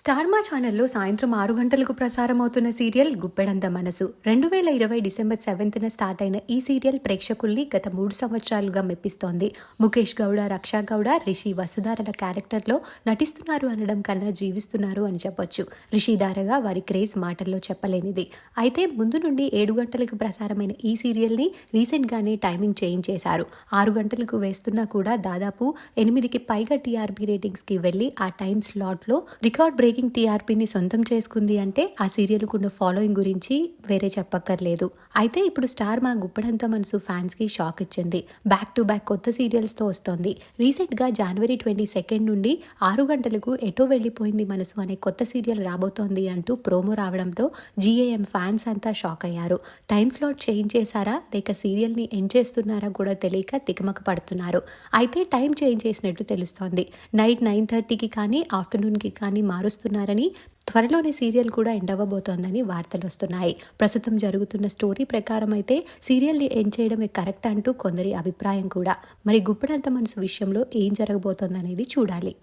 Star మా ఛానల్లో సాయంత్రం ఆరు గంటలకు ప్రసారం అవుతున్న సీరియల్ గుప్పెడంత మనసు. రెండు వేల ఇరవై డిసెంబర్ సెవెంత్న స్టార్ట్ అయిన ఈ సీరియల్ ప్రేక్షకుల్ని గత మూడు సంవత్సరాలుగా మెప్పిస్తోంది. ముఖేష్ గౌడ రక్షా గౌడ రిషి వసుధారల క్యారెక్టర్లో నటిస్తున్నారు అనడం కన్నా జీవిస్తున్నారు అని చెప్పొచ్చు. రిషి దారగా వారి క్రేజ్ మాటల్లో చెప్పలేనిది. అయితే ముందు నుండి ఏడు గంటలకు ప్రసారమైన ఈ సీరియల్ని రీసెంట్గానే టైమింగ్ చేంజ్ చేశారు. ఆరు గంటలకు వేస్తున్నా కూడా దాదాపు ఎనిమిదికి పైగా టీఆర్పీ రేటింగ్స్కి వెళ్ళి ఆ టైం స్లాట్లో రికార్డ్ బ్రేక్ బ్రేకింగ్ టీఆర్పీని సొంతం చేసుకుంది అంటే ఆ సీరియల్కు ఉన్న ఫాలోయింగ్ గురించి వేరే చెప్పక్కర్లేదు. అయితే ఇప్పుడు స్టార్ మా గుప్పడంతో మనసు ఫ్యాన్స్కి షాక్ ఇచ్చింది. బ్యాక్ టు బ్యాక్ కొత్త సీరియల్స్తో వస్తోంది. రీసెంట్గా జనవరి ట్వంటీ సెకండ్ నుండి ఆరు గంటలకు ఎటో వెళ్ళిపోయింది మనసు అనే కొత్త సీరియల్ రాబోతోంది అంటూ ప్రోమో రావడంతో జీఏఎం ఫ్యాన్స్ అంతా షాక్ అయ్యారు. టైం స్లాట్ చేంజ్ చేశారా? లేక సీరియల్ని ఎండ్ చేస్తున్నారా కూడా తెలియక తికమక పడుతున్నారు. అయితే టైం చేంజ్ చేసినట్టు తెలుస్తోంది. నైట్ నైన్ థర్టీకి కానీ ఆఫ్టర్నూన్కి కానీ మారుస్తున్నారని త్వరలోనే సీరియల్ కూడా ఎండ్ అవ్వబోతోందని వార్తలు వస్తున్నాయి. ప్రస్తుతం జరుగుతున్న స్టోరీ ప్రకారం అయితే సీరియల్ని ఎండ్ చేయడమే కరెక్ట్ అంటూ కొందరి అభిప్రాయం కూడా. మరి గుప్పడంత మనసు విషయంలో ఏం జరగబోతోందనేది చూడాలి.